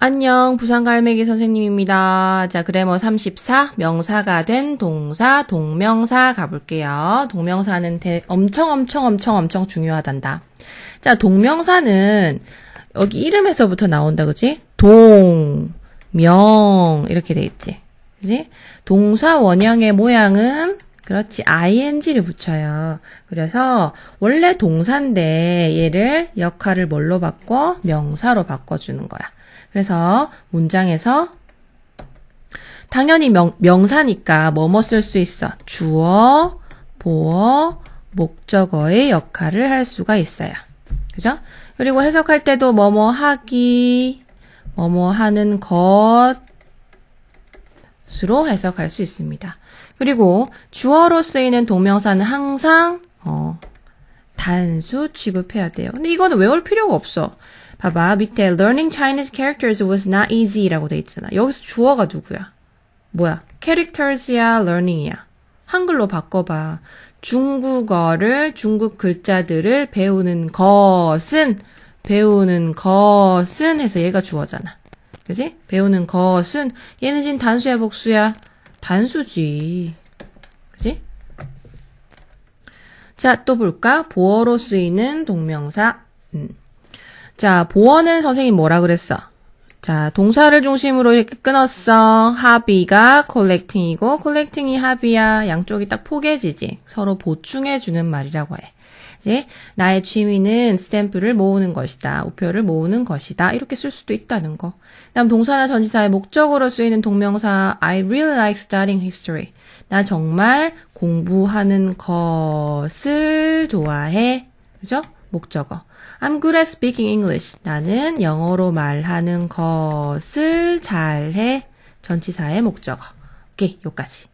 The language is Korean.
안녕, 부산갈매기 선생님입니다. 자, 그래머 34, 명사가 된 동사, 동명사 가볼게요. 동명사는 대, 엄청, 엄청, 엄청, 엄청 중요하단다. 자, 동명사는 여기 이름에서부터 나온다, 그지? 동, 명, 이렇게 돼 있지. 그지? 동사 원형의 모양은 그렇지. ing를 붙여요. 그래서 원래 동사인데 얘를 역할을 뭘로 바꿔? 명사로 바꿔주는 거야. 그래서 문장에서 당연히 명, 명사니까 뭐뭐 쓸 수 있어. 주어, 보어, 목적어의 역할을 할 수가 있어요. 그죠? 그리고 해석할 때도 뭐뭐 하기, 뭐뭐 하는 것 으로 해석할 수 있습니다. 그리고 주어로 쓰이는 동명사는 항상 어, 단수 취급해야 돼요. 근데 이거는 외울 필요가 없어. 봐봐 밑에 learning Chinese characters was not easy라고 돼 있잖아. 여기서 주어가 누구야? 뭐야? characters야, learning이야. 한글로 바꿔봐. 중국어를 중국 글자들을 배우는 것은 배우는 것은 해서 얘가 주어잖아. 그지? 배우는 것은 얘는 지금 단수야 복수야? 단수지. 그지? 자, 또 볼까? 보어로 쓰이는 동명사. 음. 자, 보어는 선생님 뭐라 그랬어? 자, 동사를 중심으로 이렇게 끊었어. 합의가 collecting이고, collecting이 합의야. 양쪽이 딱 포개지지. 서로 보충해주는 말이라고 해. 이제, 나의 취미는 스탬프를 모으는 것이다. 우표를 모으는 것이다. 이렇게 쓸 수도 있다는 거. 다음 동사나 전치사의 목적으로 쓰이는 동명사 I really like studying history. 나 정말 공부하는 것을 좋아해. 그죠? 목적어. I'm good at speaking English. 나는 영어로 말하는 것을 잘해. 전치사의 목적어. 오케이, 요까지.